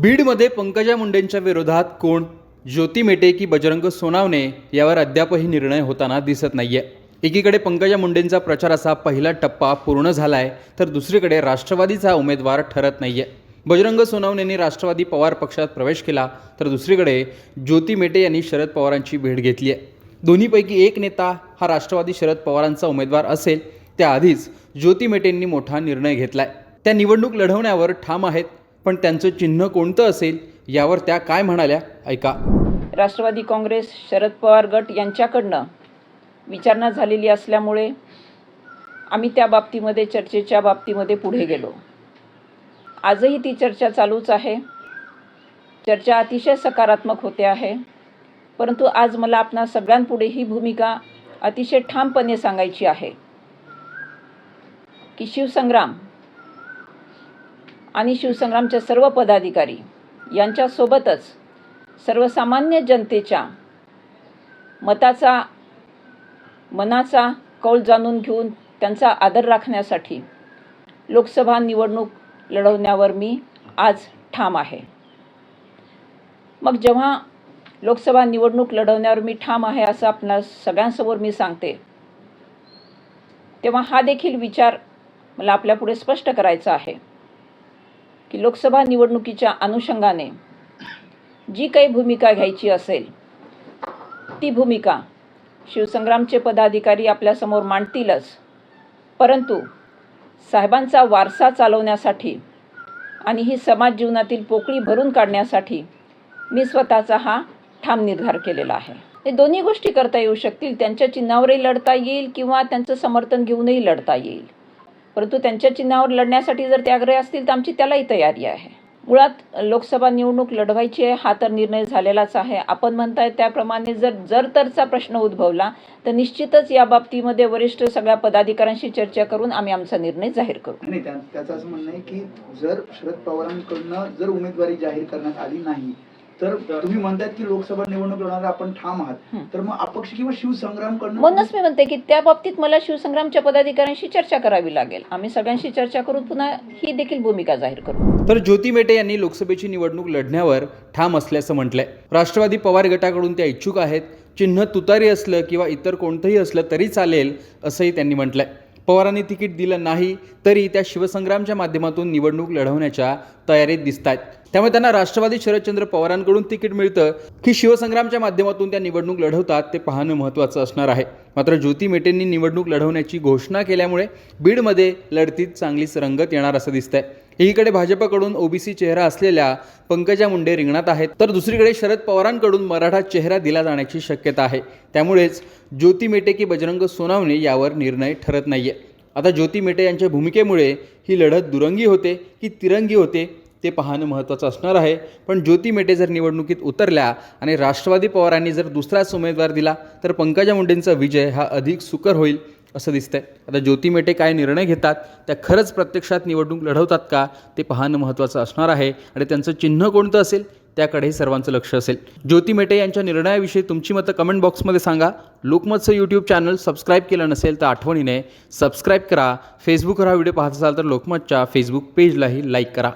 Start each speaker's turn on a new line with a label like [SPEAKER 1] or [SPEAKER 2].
[SPEAKER 1] बीडमध्ये पंकजा मुंडेंच्या विरोधात कोण? ज्योती मेटे की बजरंग सोनावणे यावर अद्यापही निर्णय होताना दिसत नाहीये. एकीकडे पंकजा मुंडेंचा प्रचाराचा पहिला टप्पा पूर्ण झालाय तर दुसरीकडे राष्ट्रवादीचा उमेदवार ठरत नाहीये. बजरंग सोनावणेंनी राष्ट्रवादी पवार पक्षात प्रवेश केला तर दुसरीकडे ज्योती मेटे यांनी शरद पवारांची भेट घेतली आहे दोन्हीपैकी एक नेता हा राष्ट्रवादी शरद पवारांचा उमेदवार असेल त्याआधीच ज्योती मेटेंनी मोठा निर्णय घेतलाय. त्या निवडणूक लढवण्यावर ठाम आहेत पण त्यांचं चिन्ह कोणतं असेल यावर त्या काय म्हणाल्या ऐका.
[SPEAKER 2] राष्ट्रवादी काँग्रेस शरद पवार गट यांच्याकडनं विचारणा झालेली असल्यामुळे आम्ही त्या बाबतीमध्ये चर्चेच्या बाबतीमध्ये पुढे गेलो. आजही ती चर्चा चालूच आहे. चर्चा अतिशय सकारात्मक होते आहे. परंतु आज मला आपणा सगळ्यांपुढे ही भूमिका अतिशय ठामपणे सांगायची आहे. की शिवसंग्राम आणि शिवसंग्रामचे सर्व पदाधिकारी यांच्यासोबतच सर्वसामान्य जनतेच्या मताचा मनाचा कौल जाणून घेऊन त्यांचा आदर राखण्यासाठी लोकसभा निवडणूक लढवण्यावर मी आज ठाम आहे. मग जेव्हा लोकसभा निवडणूक लढवण्यावर मी ठाम आहे असं आपणा सगळ्यांसमोर मी सांगते तेव्हा हा देखील विचार मला आपल्यापुढे स्पष्ट करायचा आहे. की लोकसभा निवडणुकीच्या अनुषंगाने जी काही भूमिका घ्यायची असेल ती भूमिका शिवसंग्रामचे पदाधिकारी आपल्यासमोर मांडतीलच. परंतु साहेबांचा वारसा चालवण्यासाठी आणि ही समाज जीवनातील पोकळी भरून काढण्यासाठी मी स्वतःचा हा ठाम निर्धार केलेला आहे. हे दोन्ही गोष्टी करता येऊ शकतील. त्यांच्या चिन्हावरही लढता येईल किंवा त्यांचं समर्थन घेऊनही लढता येईल. परंतु त्यांच्या चिन्हावर लढण्यासाठी जर ते आग्रही असतील तर आमची त्यालाही तयारी आहे. मुळात लोकसभा निवडणूक लढवायची आहे हा तर निर्णय झालेलाच आहे. आपण म्हणताय त्याप्रमाणे जर जर तरचा प्रश्न उद्भवला तर निश्चितच या बाबतीमध्ये वरिष्ठ सगळ्या पदाधिकाऱ्यांशी चर्चा करून आम्ही आमचा निर्णय जाहीर करू.
[SPEAKER 3] नाही त्याचं असं म्हणणं आहे की जर शरद पवारांकडनं जर उमेदवारी जाहीर करण्यात आली नाही तर तुम्ही म्हणतायत की लोकसभा निवडणूक लढणार आपण ठाम आहात. तर मग अपक्ष किंवा शिवसंग्रामकडनं
[SPEAKER 2] म्हणूनच मी म्हणते की त्या बाबतीत मला शिवसंग्रामच्या पदाधिकाऱ्यांशी चर्चा करावी लागेल. आम्ही सगळ्यांशी चर्चा करून पुन्हा ही देखील भूमिका जाहीर करू.
[SPEAKER 1] तर ज्योती मेटे यांनी लोकसभेची निवडणूक लढण्यावर ठाम असल्याचं म्हटलंय. राष्ट्रवादी पवार गटाकडून त्या इच्छुक आहेत. चिन्ह तुतारी असलं किंवा इतर कोणतंही असलं तरी चालेल असंही त्यांनी म्हटलंय. पवारांनी तिकीट दिलं नाही तरी त्या शिवसंग्रामच्या माध्यमातून निवडणूक लढवण्याच्या तयारीत दिसत आहेत त्यामुळे त्यांना राष्ट्रवादी शरदचंद्र पवारांकडून तिकीट मिळतं की शिवसंग्रामच्या माध्यमातून त्या निवडणूक लढवतात ते पाहणं महत्त्वाचं असणार आहे. मात्र ज्योती मेटेंनी निवडणूक लढवण्याची घोषणा केल्यामुळे बीडमध्ये लढतीत चांगलीच रंगत येणार असं दिसतंय. एकीकडे भाजपकडून ओबीसी चेहरा असलेल्या पंकजा मुंडे रिंगणात आहेत तर दुसरीकडे शरद पवारांकडून मराठा चेहरा दिला जाण्याची शक्यता आहे. त्यामुळेच ज्योती मेटे की बजरंग सोनावणे यावर निर्णय ठरत नाहीये. आता ज्योती मेटे यांच्या भूमिकेमुळे ही लढत दुरंगी होते की तिरंगी होते ते पाहणं महत्त्वाचं असणार आहे. पण ज्योती मेटे जर निवडणुकीत उतरल्या आणि राष्ट्रवादी पवारांनी जर दुसराच उमेदवार दिला तर पंकजा मुंडेंचा विजय हा अधिक सुकर होईल असं दिसतं आहे आता ज्योती मेटे काय निर्णय घेतात त्या खरंच प्रत्यक्षात निवडणूक लढवतात का ते पाहणं महत्त्वाचं असणार आहे. आणि त्यांचं चिन्ह कोणतं असेल त्याकडेही सर्वांचं लक्ष असेल. ज्योती मेटे यांच्या निर्णयाविषयी तुमची मतं कमेंट बॉक्समध्ये सांगा. लोकमतचं यूट्यूब चॅनल सबस्क्राईब केलं नसेल तर आठवणीने सबस्क्राईब करा. फेसबुकवर हा व्हिडिओ पाहत असाल तर लोकमतच्या फेसबुक पेजलाही लाईक करा.